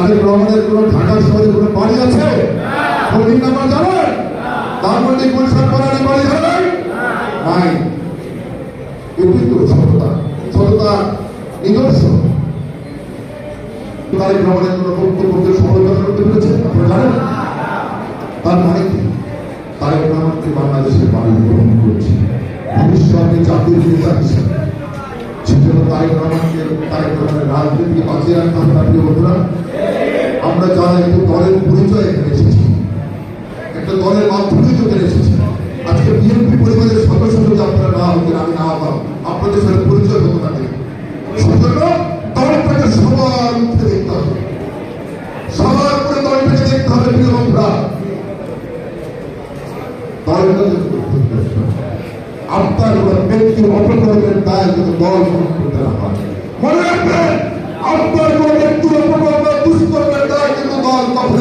তাদের রহমানের কোনো ঢাকা শহরে কোনো বাড়ি আছে? ফোন নাম্বার জানেন? ধানমন্ডি গুলশান বানানি বাড়ি জানেন? নাই। এটি তো সততা। সততা নিদর্শন। তারেক রহমানের কোনো বক্তব্যকে সমালোচনা করতে পেরেছে? আপনারা জানেন? তার মানে কি? তারেক রহমানকে বাংলাদেশের মানুষ গ্রহণ করছে। ভবিষ্যতে জাতির নেতা হিসেবে। সেজন্য তারেক রহমানকে তারেক রহমানের রাজনীতি বাঁচিয়ে রাখতে হবে না প্রিয় বন্ধুরা। আমরা যারা একটু দলের পরিচয় এখানে এসেছি। একটা দলের মাধ্যমে তো এসেছি। আজকে বিএনপি পরিবারের সদস্য যদি আপনারা না হতেন আমি না হতাম আপনাদের সাথে পরিচয় হতো না সেজন্য দলটাকে সবার উঠে দেখতে হবে। সবার করে দলটাকে দেখতে হবে, প্রিয় বন্ধুরা। আপনার কোনো ব্যক্তির অপকর্মের দায় কিন্তু দল করতে না হয়, মনে রাখবেন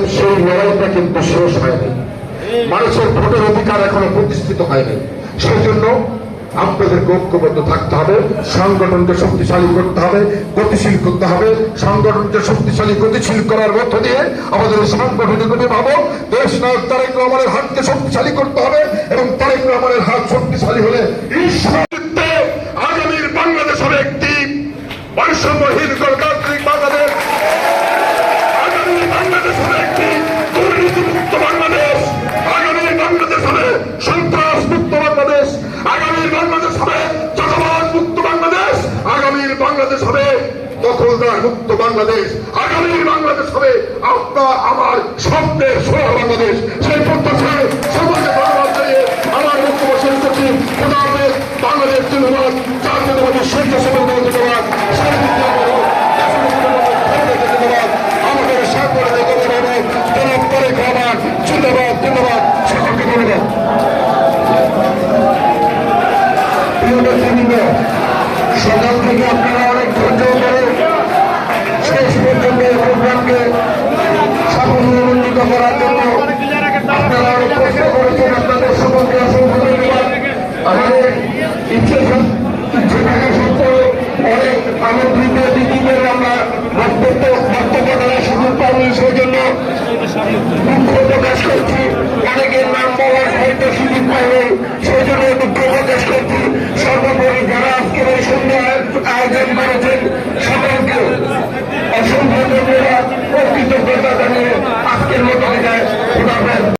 অতএব সেই লড়াইটা কিন্তু শেষ হয়নি। মানুষের ভোটের অধিকার এখনও প্রতিষ্ঠিত হয়নি। সেই জন্য আপনাদেরকে ঐক্যবদ্ধ থাকতে হবে, সংগঠনকে শক্তিশালী করতে হবে, গতিশীল করতে হবে, সংগঠনকে শক্তিশালী, গতিশীল করার মধ্য দিয়ে আমাদের সাংগঠনিক অভিভাবক, দেশ নায়ক তারেক রহমানের হাতকে শক্তিশালী করতে হবে এবং তারেক রহমানের হাত শক্তিশালী হলে আগামীর বাংলাদেশ হবে একটি বৈষম্যহীন গণতান্ত্রিক বাংলাদেশ। দখলদার মুক্ত বাংলাদেশ আগামীর বাংলাদেশ হবে আপনার, আমার স্বপ্নের সোনার বাংলাদেশ। সেই প্রত্যাশায় সমাজে আমার বাংলাদেশ ধন্যবাদ। ধন্যবাদ। সকাল থেকে আপনারা কৃতজ্ঞতা জানিয়ে আজকের মতো বিদায়।